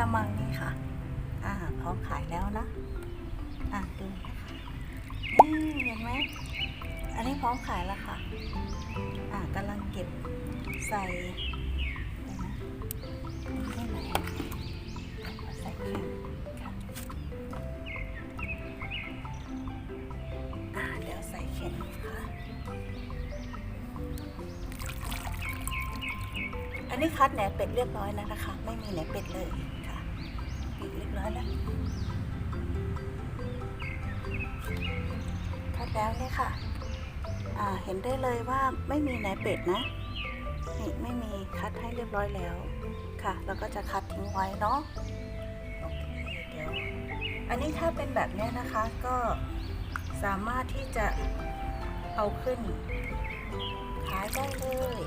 ละมังนี่ค่ะ อ่าพร้อมขายแล้วนะ อ่าดูนะคะนี่เห็นไหม อันนี้พร้อมขายแล้วค่ะ อ่ากำลังเก็บใส่นะอันนี้คัดแหนเป็ดเรียบร้อยแล้วนะคะ ไม่มีแหนเป็ดเลย ค่ะปิดเรียบร้อยแล้วคัดแล้วเนี่ยค่ะ อ่าเห็นได้เลยว่าไม่มีแหนเป็ดนะนี่ไม่มีคัดให้เรียบร้อยแล้วค่ะ แล้วก็จะคัดทิ้งไว้เนาะโอเคเดี๋ยวอันนี้ถ้าเป็นแบบนี้นะคะก็สามารถที่จะเอาขึ้นขายได้เลย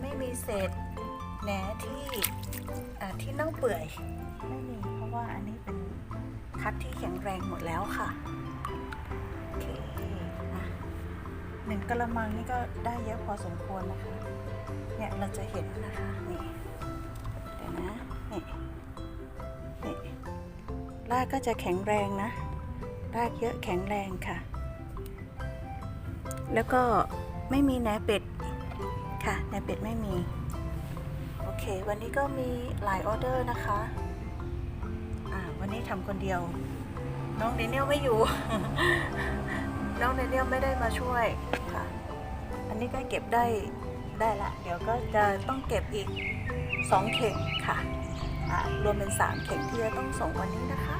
ไมคะไม่มีเศษแหนที่ที่เน่าเปื่อยไม่มีเพราะว่าอันนี้เป็นคัดที่แข็งแรงหมดแล้วค่ะโอเคหนึ่งกะละมังนี่ก็ได้เยอะพอสมควรนะคะ เนี่ยเราจะเห็นนะคะนี่เดี๋ยวนะนี่นี่รากก็จะแข็งแรงนะรากเยอะแข็งแรงค่ะ แล้วก็ไม่มีแหนเป็ด ค่ะแหนเป็ดไม่มี โอเค วันนี้ก็มีหลายออเดอร์นะคะอ่าวันนี้ทำคนเดียว น้องเดนเนียลไม่อยู่ น้องเดนเนียลไม่ได้มาช่วยค่ะ อันนี้ก็เก็บได้ได้ละ เดี๋ยวก็จะต้องเก็บอีก 2 เข่งค่ะ รวมเป็น 3 เข่งที่จะต้องส่งวันนี้นะคะ